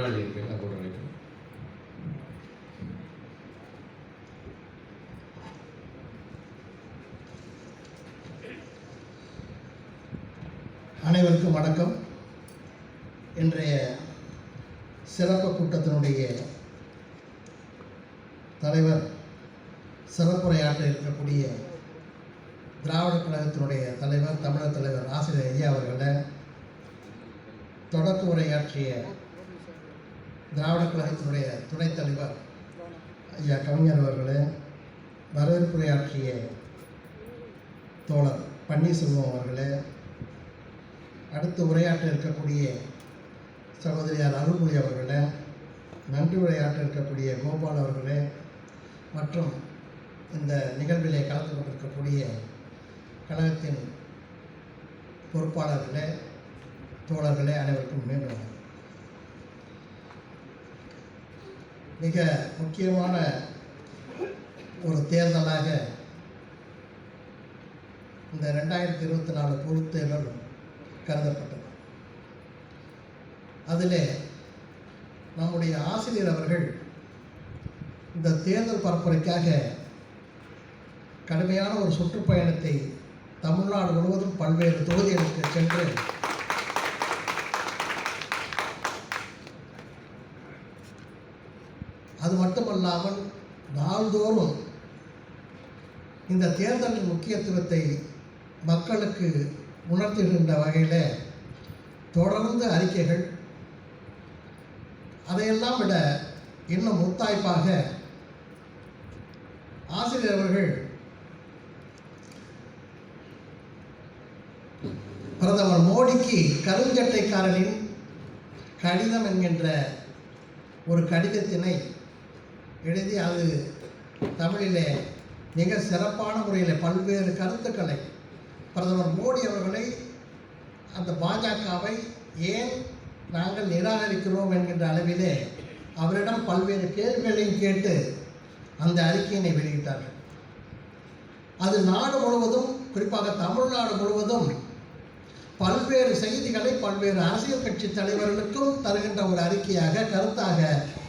முன்னாடி இருக்கு அதோட வைக்கணும் அனைவருக்கும் வணக்கம். இன்றைய சிறப்பு கூட்டத்தினுடைய தலைவர் சிறப்புரையாற்ற இருக்கக்கூடிய திராவிட கழகத்தினுடைய தலைவர் தமிழர் தலைவர் ஆசிரியர் ஐயா அவர்களை தொடக்க உரையாற்றிய திராவிட கழகத்தினுடைய துணைத் தலைவர் ஐயா கவிஞர் அவர்களே வரவேற்புரையாற்றிய தோழர் பன்னீர்செல்வம் அவர்களே அடுத்து உரையாற்ற இருக்கக்கூடிய சகோதரியார் அருள்மொழி அவர்களே நன்றி உரையாற்ற இருக்கக்கூடிய கோபால் அவர்களே மற்றும் இந்த நிகழ்விலே கலந்து கொண்டிருக்கக்கூடிய கழகத்தின் பொறுப்பாளர்களே தோழர்களே அனைவருக்கும் மீண்டும் வணக்கம். மிக முக்கியமான ஒரு தேர்தலாக இந்த ரெண்டாயிரத்தி இருபத்தி நாலு பொது தேர்தல் கருதப்பட்டது. அதிலே நம்முடைய ஆசிரியர் அவர்கள் இந்த தேர்தல் பரப்புரைக்காக கடுமையான ஒரு சுற்றுப்பயணத்தை தமிழ்நாடு முழுவதும் பல்வேறு தொகுதிகளுக்கு சென்று அது மட்டுமல்லாமல் நாள்தோறும் இந்த தேர்தலின் முக்கியத்துவத்தை மக்களுக்கு உணர்த்துகின்ற வகையில் தொடர்ந்து அறிக்கைகள் அதையெல்லாம் விட இன்னும் முத்தாய்ப்பாக ஆசிரியர் அவர்கள் பிரதமர் மோடிக்கு கருஞ்சட்டைக்காரனின் கடிதம் என்கின்ற ஒரு கடிதத்தினை எழுதி அது தமிழிலே மிக சிறப்பான முறையில் பல்வேறு கருத்துக்களை பிரதமர் மோடி அவர்களை அந்த பாஜகவை ஏன் நாங்கள் நிராகரிக்கிறோம் என்கின்ற அளவிலே அவரிடம் பல்வேறு கேள்விகளையும் கேட்டு அந்த அறிக்கையினை வெளியிட்டார்கள். அது நாடு முழுவதும் குறிப்பாக தமிழ்நாடு முழுவதும் பல்வேறு செய்திகளை பல்வேறு அரசியல் கட்சி தலைவர்களுக்கும் தருகின்ற ஒரு அறிக்கையாக கருத்தாக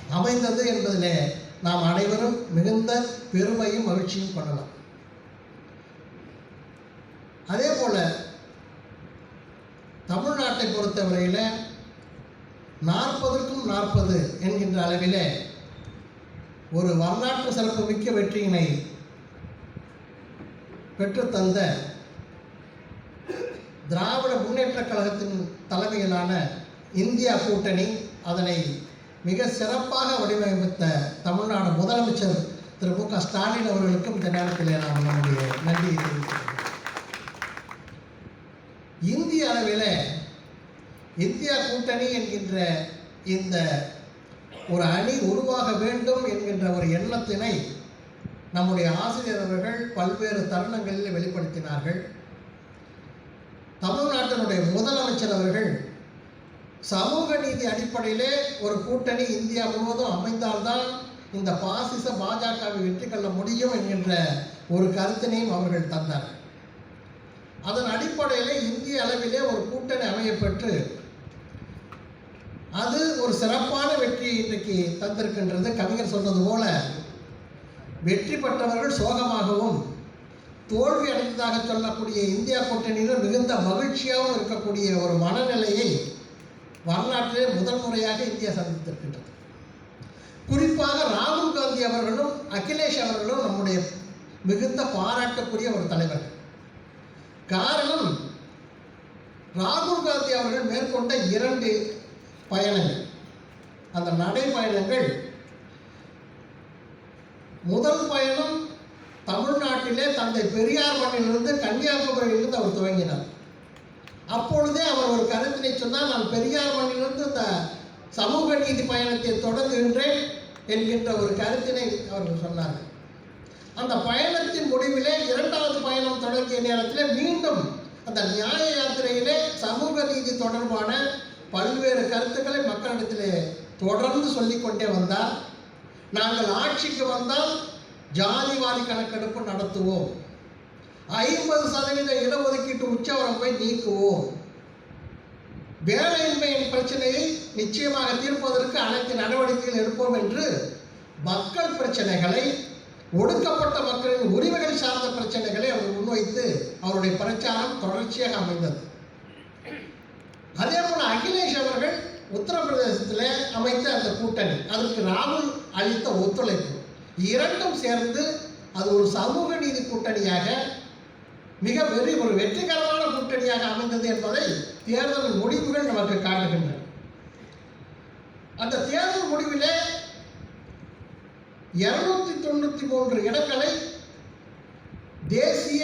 அமைந்தது என்பதிலே நாம் அனைவரும் மிகுந்த பெருமையும் மகிழ்ச்சியும் கொள்ளலாம். அதே போல தமிழ்நாட்டை பொறுத்தவரையில் நாற்பதுக்கும் நாற்பது என்கின்ற அளவில் ஒரு வரலாற்று சிறப்பு மிக்க வெற்றியினை பெற்றுத்தந்த திராவிட முன்னேற்றக் கழகத்தின் தலைமையிலான இந்தியா கூட்டணி அதனை மிக சிறப்பாக வடிவமைத்த தமிழ்நாடு முதலமைச்சர் திரு மு க ஸ்டாலின் அவர்களுக்கும் இந்த நேரத்தில் நாம் நம்முடைய நன்றியை தெரிவித்துக் இந்திய அளவில் இந்தியா கூட்டணி என்கின்ற இந்த ஒரு அணி உருவாக வேண்டும் என்கின்ற ஒரு எண்ணத்தினை நம்முடைய ஆசிரியர் அவர்கள் பல்வேறு தருணங்களில் வெளிப்படுத்தினார்கள். தமிழ்நாட்டினுடைய முதலமைச்சர் அவர்கள் சமூக நீதி அடிப்படையிலே ஒரு கூட்டணி இந்தியா முழுவதும் அமைந்தால்தான் இந்த பாசிச பாஜகவை வெற்றி கொள்ள முடியும் என்கின்ற ஒரு கருத்தினையும் அவர்கள் தந்தார்கள் அதன் அடிப்படையிலே இந்திய அளவிலே ஒரு கூட்டணி அமையப்பெற்று அது ஒரு சிறப்பான வெற்றி இன்றைக்கு தந்திருக்கின்றது. கவிஞர் சொன்னது போல வெற்றி பெற்றவர்கள் சோகமாகவும் தோல்வி அடைந்ததாக சொல்லக்கூடிய இந்தியா கூட்டணியில் மிகுந்த மகிழ்ச்சியாகவும் இருக்கக்கூடிய ஒரு மனநிலையை வரலாற்றிலே முதல் முறையாக இந்தியா சந்தித்திருக்கின்றது. குறிப்பாக ராகுல் காந்தி அவர்களும் அகிலேஷ் அவர்களும் நம்முடைய மிகுந்த பாராட்டக்கூடிய ஒரு தலைவர். காரணம் ராகுல் காந்தி அவர்கள் மேற்கொண்ட இரண்டு பயணங்கள். அந்த நடைப்பயணங்கள் முதல் பயணம் தமிழ்நாட்டிலே தந்தை பெரியார் மண்ணிலிருந்து கன்னியாகுமரியிலிருந்து அவர் துவங்கினார். அப்பொழுதே அவர் ஒரு கருத்தினை சொன்னால் நான் பெரியார் மண்ணிலிருந்து இந்த சமூக நீதி பயணத்தை தொடங்குகின்றேன் என்கின்ற ஒரு கருத்தினை அவர்கள் சொன்னார்கள். அந்த பயணத்தின் முடிவிலே இரண்டாவது பயணம் தொடங்கிய நேரத்தில் மீண்டும் அந்த நியாய யாத்திரையிலே சமூக நீதி தொடர்பான பல்வேறு கருத்துக்களை மக்களிடத்திலே தொடர்ந்து சொல்லிக்கொண்டே வந்தார். நாங்கள் ஆட்சிக்கு வந்தால் ஜாதிவாரி கணக்கெடுப்பு நடத்துவோம். ஐம்பது சதவீத இடஒதுக்கீட்டு உச்சவரம்பை நீக்குவோம். வேலையின்மையின் பிரச்சனையை நிச்சயமாக தீர்ப்பதற்கு அனைத்து நடவடிக்கைகள் எடுப்போம் என்று மக்கள் பிரச்சனைகளை ஒடுக்கப்பட்ட மக்களின் உரிமைகள் சார்ந்த பிரச்சனைகளை அவர் முன்வைத்து அவருடைய பிரச்சாரம் தொடர்ச்சியாக அமைந்தது. அதே போல அகிலேஷ் அவர்கள் உத்தரப்பிரதேசத்தில் அமைத்த அந்த கூட்டணி அதற்கு ராகுல் அளித்த ஒத்துழைப்பு. இரண்டும் சேர்ந்து அது ஒரு சமூக நீதி கூட்டணியாக மிக பெரிய ஒரு வெற்றிகரமான கூட்டணியாக அமைந்தது என்பதை தேர்தல் முடிவுகள் நமக்கு காட்டுகின்றன. அந்த தேர்தல் முடிவிலே இருநூத்தி தொண்ணூத்தி மூன்று இடங்களை தேசிய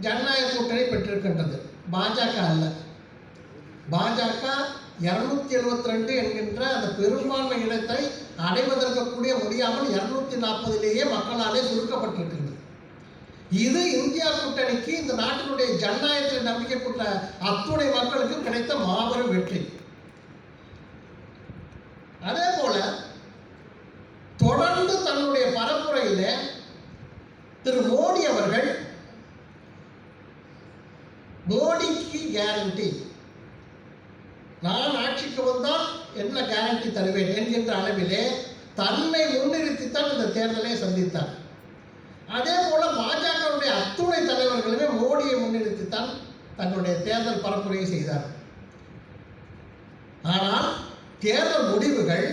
ஜனநாயக கூட்டணி பெற்றிருக்கின்றது. பாஜக அல்ல. பாஜக இருநூத்தி எழுபத்தி ரெண்டு என்கின்ற அந்த பெரும்பான்மை இடத்தை அடைவதற்கு கூடிய முடியாமல் இருநூத்தி நாற்பதிலேயே மக்களாலே சுருக்கப்பட்டிருக்கின்றது. இது இந்தியா கூட்டணிக்கு இந்த நாட்டினுடைய ஜனநாயகத்தில் நம்பிக்கை கொண்ட அத்துணை மக்களுக்கும் கிடைத்த மாபெரும் வெற்றி. அதே போல தொடர்ந்து தன்னுடைய பரப்புரையில திரு மோடி அவர்கள் மோடிக்கு கேரண்டி நான் ஆட்சிக்கு வந்தால் என்ன கேரண்டி தருவேன் என்கின்ற அளவிலே தன்னை முன்னிறுத்தித்தான் இந்த தேர்தலை சந்தித்தார். அதே போல பாஜகவுடைய அத்துணை தலைவர்களுமே மோடியை முன்னெடுத்துத்தான் தங்களுடைய தேர்தல் பரப்புரையை செய்தார் ஆனால் தேர்தல் முடிவுகள்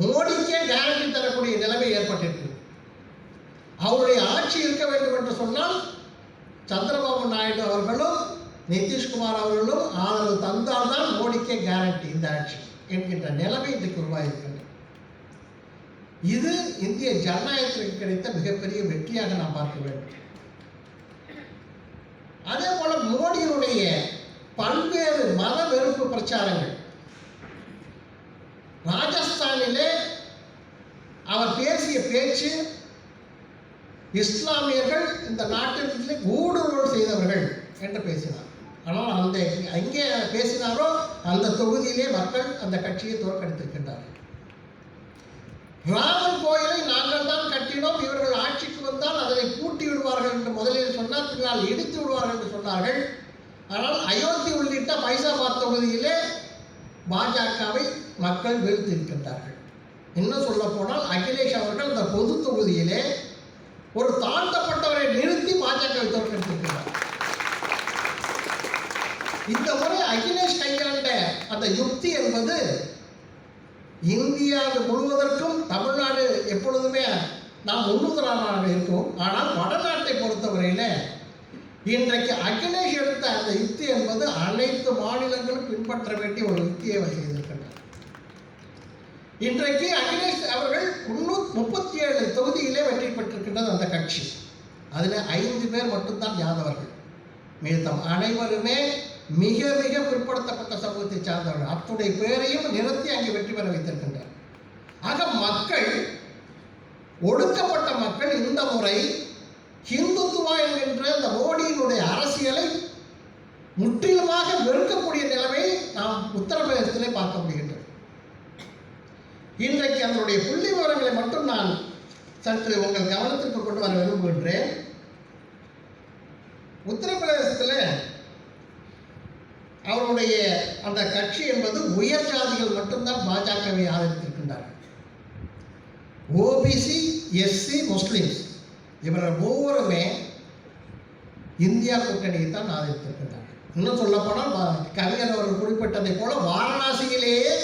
மோடிக்கே கேரண்டி தரக்கூடிய நிலைமை ஏற்பட்டிருக்கு. அவருடைய ஆட்சி இருக்க வேண்டும் என்று சொன்னால் சந்திரபாபு நாயுடு அவர்களும் நிதிஷ்குமார் அவர்களும் ஆதரவு தந்தால்தான் மோடிக்கே கேரண்டி இந்த ஆட்சி என்கின்ற நிலைமை இன்றைக்கு உருவாகியிருக்கிறது. இது இந்திய ஜனநாயகத்திற்கு கிடைத்த மிகப்பெரிய வெற்றியாக நாம் பார்க்க வேண்டும். அதே போல மோடியினுடைய பல்வேறு மத வெறுப்பு பிரச்சாரங்கள். ராஜஸ்தானிலே அவர் பேசிய பேச்சு இஸ்லாமியர்கள் இந்த நாட்டிலே ஊடுருவல் செய்தவர்கள் என்று பேசினார். ஆனால் அந்த எங்கே பேசினாரோ அந்த தொகுதியிலே மக்கள் அந்த கட்சியை தோற்கடித்திருக்கின்றார்கள். ராமன் கோயிலை நாங்கள் தான் கட்டினோம். இவர்கள் ஆட்சிக்கு வந்தால் அதனை பூட்டி விடுவார்கள் என்று முதலில் சொன்னார். பின்னால் இடித்து விடுவார்கள் என்று சொன்னார்கள். ஆனால் அயோத்தி உள்ளிட்ட பைசாபாத் தொகுதியிலே பாஜகவை மக்கள் வீழ்த்திருக்கின்றார்கள் இன்னும் சொல்ல போனால் அகிலேஷ் அவர்கள் இந்த பொது தொகுதியிலே ஒரு தாழ்த்தப்பட்டவரை நிறுத்தி பாஜகவை தோற்கடித்திருக்கிறார். இந்த முறை அகிலேஷ் கையாண்ட அந்த யுக்தி என்பது இந்தியாவில் முழுவதற்கும் தமிழ்நாடு எப்பொழுதுமே நாம் முன்னுதாரணமாக இருக்கும். ஆனால் வடநாட்டை பொறுத்தவரையில் இன்றைக்கு அகிலேஷ் எடுத்த அந்த யுக்தி என்பது அனைத்து மாநிலங்களும் பின்பற்ற வேண்டிய ஒரு யுக்தியை வகிக்கின்றனர் இன்றைக்கு அகிலேஷ் அவர்கள் முன்னூத் முப்பத்தி ஏழு தொகுதியிலே வெற்றி பெற்றிருக்கின்றது அந்த கட்சி. அதில் ஐந்து பேர் மட்டும்தான் யாதவர்கள். மீதம் அனைவருமே மிக மிக பிற்படுத்தப்பட்ட சமூகத்தை சார்ந்தவர்கள். அத்துடைய பேரையும் நிறுத்தி அங்கே வெற்றி பெற வைத்திருக்கின்றனர் ஆக மக்கள் ஒடுக்கப்பட்ட மக்கள் இந்த முறை ஹிந்துத்துவா என்கின்ற அந்த மோடியினுடைய அரசியலை முற்றிலுமாக வெறுக்கக்கூடிய நிலைமை நாம் உத்தரப்பிரதேசத்திலே பார்க்க முடிகின்றது. இன்றைக்கு அதனுடைய புள்ளி விவரங்களை மட்டும் நான் சற்று உங்கள் கவனத்திற்கு கொண்டு வர விரும்புகின்றேன். உத்தரப்பிரதேசத்தில் அவருடைய அந்த கட்சி என்பது உயர் ஜாதிகள் மட்டும்தான் பாஜகவை ஆதரித்திருக்கின்றார்கள். ஓபிசி எஸ்சி முஸ்லிம்ஸ் இவர்கள் ஒவ்வொருமே இந்தியா கூட்டணியை தான் ஆதரித்திருக்கின்றார்கள். இன்னும் சொல்லப்போனால் கவிஞர் அவர்கள் குறிப்பிட்டதை போல வாரணாசியிலேயே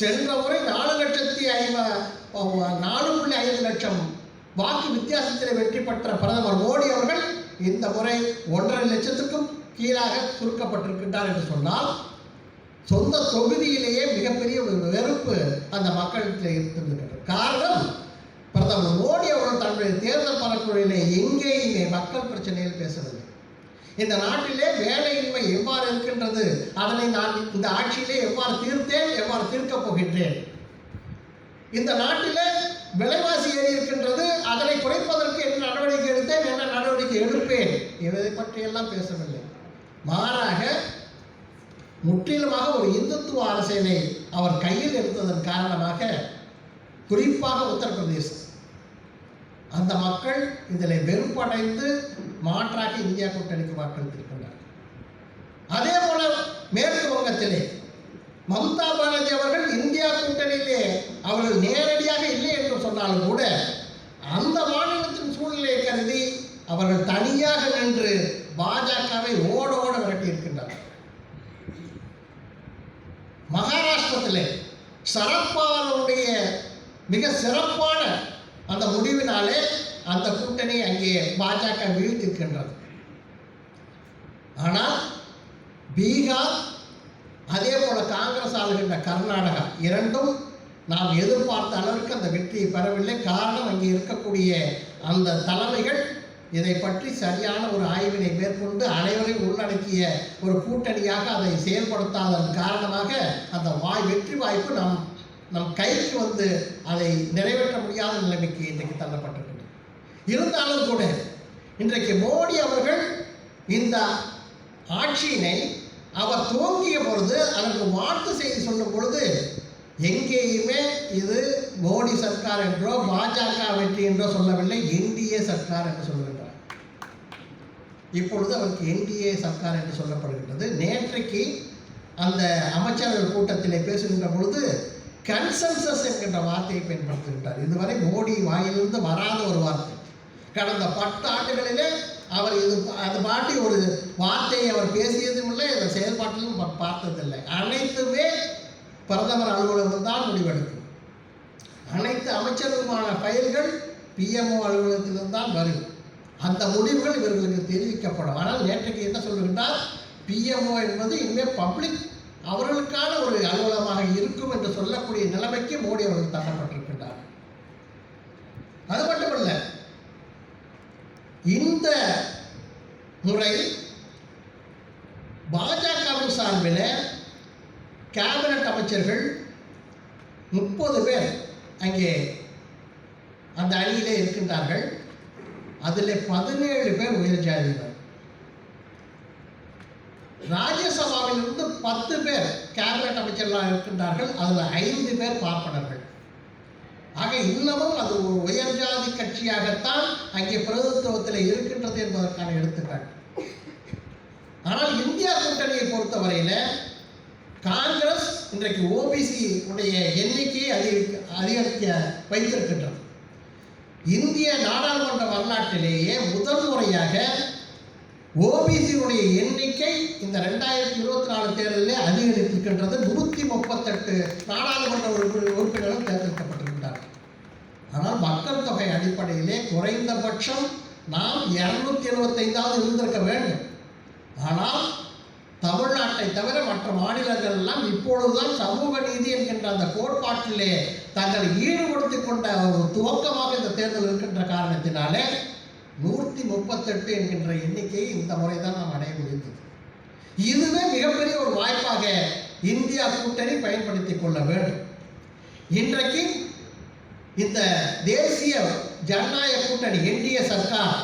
சென்ற முறை நாலு லட்சத்தி ஐம்ப நாலு புள்ளி ஐந்து லட்சம் வாக்கு வித்தியாசத்தில் வெற்றி பெற்ற பிரதமர் மோடி அவர்கள் இந்த முறை ஒன்றரை லட்சத்துக்கும் கீழாக சுருக்கப்பட்டிருக்கின்றார் என்று சொன்னால் சொந்த தொகுதியிலேயே மிகப்பெரிய ஒரு வெறுப்பு அந்த மக்களிடத்தில் இருந்திருக்கின்றது. காரணம் பிரதமர் மோடி அவர்கள் தன்னுடைய தேர்தல் பரப்புரையிலே எங்கேயுமே மக்கள் பிரச்சனையில் பேசவில்லை. இந்த நாட்டிலே வேலையின்மை எவ்வாறு இருக்கின்றது? அதனை நான் இந்த ஆட்சியிலே எவ்வாறு தீர்த்தேன் எவ்வாறு தீர்க்கப் போகின்றேன்? இந்த நாட்டிலே விலைவாசி ஏறி இருக்கின்றது. அதனை குறைப்பதற்கு என்ன நடவடிக்கை எடுத்தேன் என்ன நடவடிக்கை எடுப்பேன்? இதை பற்றியெல்லாம் பேசவில்லை. மாறாக முற்றிலுமாக ஒரு இந்துத்துவ அரசியலை அவர் கையில் எடுத்ததன் காரணமாக குறிப்பாக உத்தரப்பிரதேசம். அந்த மக்கள் இதில் வெறுப்படைந்து மாற்றாக இந்தியா கூட்டணிக்கு வாக்களித்திருக்கின்றனர் அதே போல மேற்கு வங்கத்திலே மம்தா பானர்ஜி அவர்கள் இந்தியா கூட்டணியிலே அவர்கள் நேரடியாக இல்லை என்று சொன்னாலும் கூட அந்த மாநிலத்தின் சூழ்நிலையை கருதி அவர்கள் தனியாக நின்று பாஜகவை ஓட ஓட விரட்டி இருக்கின்றனர் மகாராஷ்டிரத்திலே சரத்பவாருடைய மிக சிறப்பான அந்த முடிவினாலே அந்த கூட்டணி அங்கே பாஜக வீழ்த்திருக்கின்றது ஆனால் பீகார் அதே போல காங்கிரஸ் ஆளுகின்ற கர்நாடகா இரண்டும் நாம் எதிர்பார்த்த அளவிற்கு அந்த வெற்றியை பெறவில்லை. காரணம் அங்கே இருக்கக்கூடிய அந்த தலைமைகள் இதை பற்றி சரியான ஒரு ஆய்வினை மேற்கொண்டு அனைவரையும் உள்ளடக்கிய ஒரு கூட்டணியாக அதை செயல்படுத்தாதன் காரணமாக அந்த வாய் வெற்றி வாய்ப்பு நம் நம் கைக்கு வந்து அதை நிறைவேற்ற முடியாத நிலைமைக்கு இன்றைக்கு தள்ளப்பட்டிருக்கிறது. இருந்தாலும் கூட இன்றைக்கு மோடி அவர்கள் இந்த ஆட்சியினை அவர் துவங்கிய பொழுது அதற்கு வாழ்த்து செய்தி சொல்லும் பொழுது எங்கேயுமே இது மோடி சர்க்கார் என்றோ பாஜக வெற்றி என்றோ சொல்லவில்லை என்டிஏ சர்க்கார் என்று சொல்லவில்லை. இப்பொழுது அவருக்கு என்டிஏ சர்க்கார் என்று சொல்லப்படுகின்றது. நேற்றைக்கு அந்த அமைச்சர்கள் கூட்டத்திலே பேசுகின்ற பொழுது கன்சென்சஸ் என்கின்ற வார்த்தையை பயன்படுத்துகின்றார். இதுவரை மோடி வாயிலிருந்து வராத ஒரு வார்த்தை. கடந்த பத்து ஆண்டுகளிலே அவர் இது அது பாட்டி ஒரு வார்த்தையை அவர் பேசியதும் இல்லை இந்த செயல்பாட்டிலும் பார்த்ததில்லை. அனைத்துமே பிரதமர் அலுவலகம் தான் முடிவெடுக்கும். அனைத்து அமைச்சருமான ஃபைல்கள் பிஎம்ஓ அலுவலகத்திலிருந்து தான் வரும் அந்த முடிவுகள் இவர்களுக்கு தெரிவிக்கப்படும். ஆனால் நேற்றைக்கு என்ன சொல்லுகின்றார்? பிஎம்ஓ என்பது இனிமேல் பப்ளிக் அவர்களுக்கான ஒரு அலுவலகமாக இருக்கும் என்று சொல்லக்கூடிய நிலைமைக்கு மோடி அவர்கள் தள்ளப்பட்டிருக்கின்றார். அது மட்டுமல்ல இந்த முறை பாஜகவின் சார்பில் கேபினட் அமைச்சர்கள் முப்பது பேர் அங்கே அந்த அணியிலே இருக்கின்றார்கள். பதினேழு பேர் உயர் ஜாதியினர். ராஜ்யசபாவிலிருந்து பத்து பேர் கேபினட் அமைச்சர்களாக இருக்கின்றார்கள். அதில் ஐந்து பேர் பார்ப்பனர்கள். ஆக இன்னமும் அது ஒரு உயர் ஜாதி கட்சியாகத்தான் அங்கே பிரதித்துவத்தில் இருக்கின்றது என்பதற்கான எடுத்துக்காட்டு. ஆனால் இந்தியா கூட்டணியை பொறுத்தவரையில காங்கிரஸ் இன்றைக்கு ஓபிசி உடைய எண்ணிக்கையை அதிகரிக்க அதிகரிக்க வைத்திருக்கின்றது. இந்திய நாடாளுமன்ற வரலாற்றிலேயே முதல் முறையாக ஓபிசியுடைய எண்ணிக்கை இந்த ரெண்டாயிரத்தி இருபத்தி நாலு தேர்தலில் அதிகரித்திருக்கின்றது. நூற்றி முப்பத்தெட்டு நாடாளுமன்ற உறுப்பி- உறுப்பினர்கள் தேர்ந்தெடுக்கப்பட்டிருக்கின்றார்கள். ஆனால் மக்கள் தொகை அடிப்படையிலே குறைந்தபட்சம் நாம் இருநூத்தி எழுபத்தைந்தாவது இருந்திருக்க வேண்டும். ஆனால் தமிழ்நாட்டை தவிர மற்ற மாநிலங்கள் எல்லாம் இப்பொழுதுதான் சமூக நீதி என்கின்ற அந்த கோட்பாட்டிலே தங்களை ஈடுபடுத்திக் கொண்ட ஒரு துவக்கமாக இந்த தேர்தல் இருக்கின்ற காரணத்தினாலே நூற்றி முப்பத்தெட்டு என்கின்ற எண்ணிக்கையை இந்த முறை தான் நாம் அடைய முடிந்தது. இதுவே மிகப்பெரிய ஒரு வாய்ப்பாக இந்தியா கூட்டணி பயன்படுத்திக் கொள்ள வேண்டும். இன்றைக்கு இந்த தேசிய ஜனநாயக கூட்டணி என்டிஏ சர்க்கார்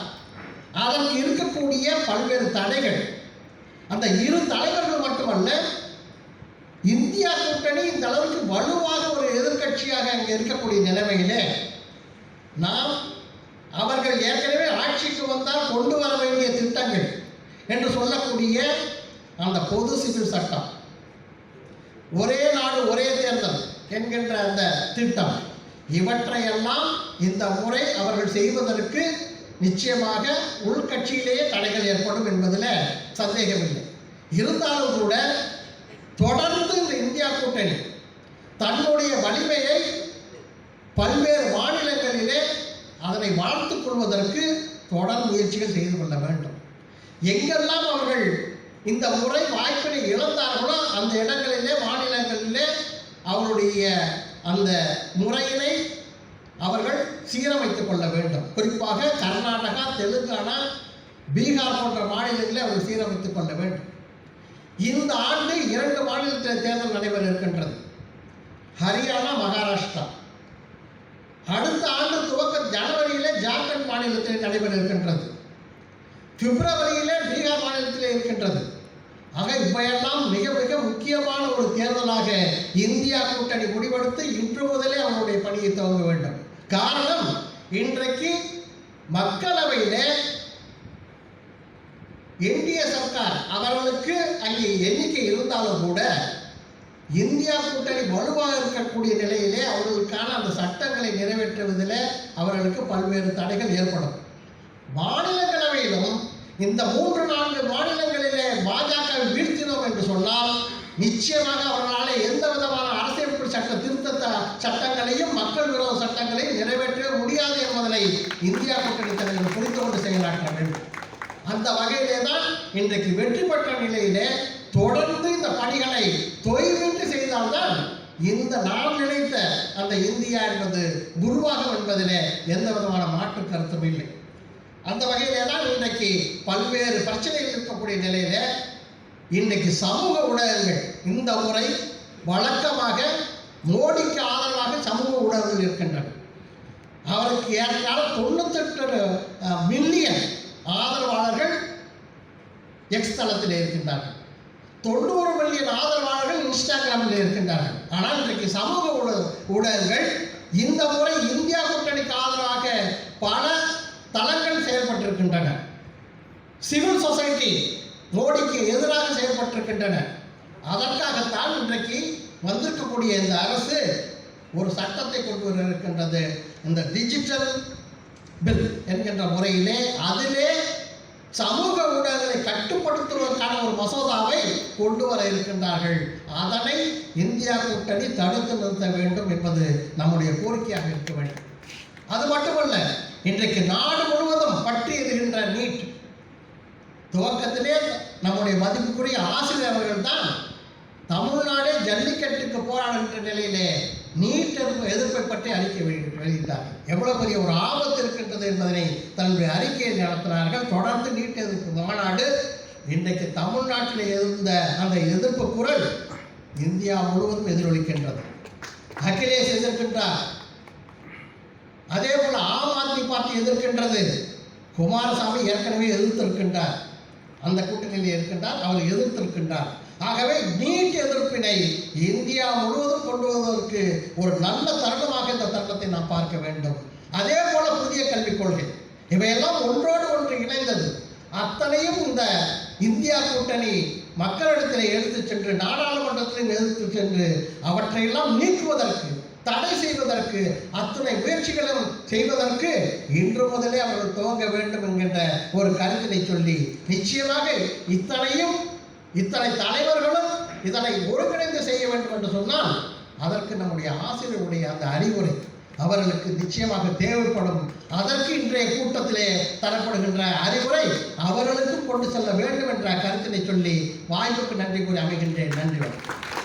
அதற்கு இருக்கக்கூடிய பல்வேறு தடைகள் அந்த இரு தலைவர்கள் மட்டுமல்ல இந்தியா கூட்டணி இந்த அளவுக்கு வலுவாக ஒரு எதிர்க்கட்சியாக அங்கே இருக்கக்கூடிய நிலைமையிலே நாம் அவர்கள் ஏற்கனவே ஆட்சிக்கு வந்தால் கொண்டு வர வேண்டிய திட்டங்கள் என்று சொல்லக்கூடிய அந்த பொது சிவில் சட்டம். ஒரே நாடு ஒரே தேர்தல் என்கின்ற அந்த திட்டம். இவற்றையெல்லாம் இந்த முறை அவர்கள் செய்வதற்கு நிச்சயமாக உள்கட்சியிலேயே தடைகள் ஏற்படும் என்பதில் சந்தேகமில்லை. இருந்தாலும் கூட தொடர்ந்து இந்த இந்தியா கூட்டணி தன்னுடைய வலிமையை பல்வேறு மாநிலங்களிலே அதனை வளர்த்துக் கொள்வதற்கு தொடர் முயற்சிகள் செய்து கொள்ள வேண்டும். எங்கெல்லாம் அவர்கள் இந்த முறை வாய்ப்பினை இழந்தார்களோ அந்த இடங்களிலே மாநிலங்களிலே அவருடைய அந்த முறையினை அவர்கள் சீரமைத்துக் கொள்ள வேண்டும். குறிப்பாக கர்நாடகா தெலுங்கானா பீகார் போன்ற மாநிலங்களில் அவர்கள் சீரமைத்துக் கொள்ள வேண்டும். இந்த ஆண்டு இரண்டு மாநிலத்தில் தேர்தல் நடைபெற இருக்கின்றது. ஹரியானா மகாராஷ்டிரா. அடுத்த ஆண்டு துவக்க ஜனவரியில் ஜார்க்கண்ட் மாநிலத்தில் நடைபெற இருக்கின்றது. பிப்ரவரியிலே பீகார் மாநிலத்தில் இருக்கின்றது. ஆக இவையெல்லாம் மிக மிக முக்கியமான ஒரு தேர்தலாக இந்தியா கூட்டணி முடிவெடுத்து இன்று முதலே அவனுடைய பணியை துவங்க வேண்டும். காரணம் இன்றைக்கு மக்களவையிலே இந்திய சர்க்கார் அவர்களுக்கு அங்கே எண்ணிக்கை இருந்தாலும் கூட இந்தியா கூட்டணி வலுவாக இருக்கக்கூடிய நிலையிலே அவர்களுக்கான அந்த சட்டங்களை நிறைவேற்றுவதில் அவர்களுக்கு பல்வேறு தடைகள் ஏற்படும். மாநிலங்களவையிலும் இந்த மூன்று நான்கு மாநிலங்களிலே பாஜகவை வீழ்த்தினோம் என்று சொன்னால் நிச்சயமாக அவர்களால் எந்த விதமான அரசியல் சட்ட திருத்த த- சட்டங்களையும் மக்கள் விரோத சட்டங்களையும் நிறைவேற்ற முடியாது என்பதனை இந்தியா கூட்டணி தலைவர் புரிந்து கொண்டு செயலாற்ற வேண்டும். அந்த வகையிலே தான் இன்றைக்கு வெற்றி பெற்ற நிலையிலே தொடர்ந்து இந்த பணிகளை தொய்வின்றி செய்தால்தான் இந்த நாம் நினைத்த அந்த இந்தியா என்பது உருவாகும் என்பதிலே எந்த விதமான மாற்று கருத்தும் இல்லை. அந்த வகையிலே தான் இன்றைக்கு பல்வேறு பிரச்சனைகள் இருக்கக்கூடிய நிலையில இன்றைக்கு சமூக ஊடகங்கள் இந்த முறை வழக்கமாக மோடிக்கு ஆதரவாக சமூக ஊடகங்கள் இருக்கின்றன. அவருக்கு ஏற்கால தொண்ணூத்தெட்டு மில்லியன் ஆதரவாளர்கள் எக்ஸ் தளத்தில் இருக்கின்றார்கள். தொண்ணூறு மில்லியன் ஆதரவாளர்கள் இன்ஸ்டாகிராமில் இருக்கின்றார்கள். ஆனால் இன்றைக்கு சமூக ஊடக ஊடகங்கள் இந்த முறை இந்தியா கூட்டணிக்கு ஆதரவாக பல தளங்கள் செயல்பட்டிருக்கின்றன. சிவில் சொசைட்டி மோடிக்கு எதிராக செயல்பட்டிருக்கின்றன. அதற்காகத்தான் இன்றைக்கு வந்திருக்கக்கூடிய இந்த அரசு ஒரு சட்டத்தை கொண்டு வர இருக்கின்றது இந்த டிஜிட்டல் பில் என்கின்ற முறையிலே அதிலே சமூக ஊடகங்களை கட்டுப்படுத்துவதற்கான ஒரு மசோதாவை கொண்டு வர இருக்கின்றார்கள். அதனை இந்தியா கூட்டணி தடுத்து நிறுத்த வேண்டும் என்பது நம்முடைய கோரிக்கையாக இருக்க வேண்டும். அது மட்டுமல்ல இன்றைக்கு நாடு முழுவதும் பற்றி எறிகின்ற நீட் துவக்கத்திலே நம்முடைய மதிப்புக்குரிய ஆசிரியர் அவர்கள் தான் தமிழ்நாடே ஜல்லிக்கட்டுக்கு போராடுகின்ற நிலையிலே நீட் எதிர்ப்பு எதிர்ப்பை பற்றி அறிக்கை வெளியிட்டார் எவ்வளவு பெரிய ஒரு ஆபத்து இருக்கின்றது என்பதனை தன்னுடைய அறிக்கையை நடத்தினார்கள். தொடர்ந்து நீட் எதிர்ப்பு மாநாடு இன்றைக்கு தமிழ்நாட்டில் இருந்த அந்த எதிர்ப்பு குரல் இந்தியா முழுவதும் எதிரொலிக்கின்றது. அகிலேஷ் எதிர்க்கின்றார். அதே போல ஆம் ஆத்மி பார்ட்டி எதிர்க்கின்றது. குமாரசாமி ஏற்கனவே எதிர்த்திருக்கின்றார். அந்த கூட்டணியில் இருக்கின்றார் அவர் எதிர்த்திருக்கின்றார். ஆகவே நீட் எதிர்ப்பினை இந்தியா முழுவதும் கொண்டு வருவதற்கு ஒரு நல்ல தருணமாக இந்த தருணத்தை நாம் பார்க்க வேண்டும். அதே போல புதிய கல்விக் கொள்கை. இவையெல்லாம் ஒன்றோடு ஒன்று இணைந்தது. அத்தனையும் இந்த இந்தியா கூட்டணி மக்களிடத்தில் எடுத்துச் சென்று நாடாளுமன்றத்திலும் எடுத்து சென்று அவற்றையெல்லாம் நீக்குவதற்கு தடை செய்வதற்கு அத்தனை முயற்சிகளும் செய்வதற்கு இன்று முதலே அவர்கள் துவங்க வேண்டும் என்கின்ற ஒரு கருத்தினை சொல்லி நிச்சயமாக இத்தனையும் இத்தனை தலைவர்களும் இதனை ஒருங்கிணைந்து செய்ய வேண்டும் என்று சொன்னால் அதற்கு நம்முடைய ஆசிரியருடைய அந்த அறிவுரை அவர்களுக்கு நிச்சயமாக தேவைப்படும். அதற்கு இன்றைய கூட்டத்திலே தரப்படுகின்ற அறிவுரை அவர்களுக்கும் கொண்டு செல்ல வேண்டும் என்ற கருத்தினை சொல்லி வாய்ப்புக்கு நன்றி கூறி அமைகின்றேன். நன்றி வணக்கம்.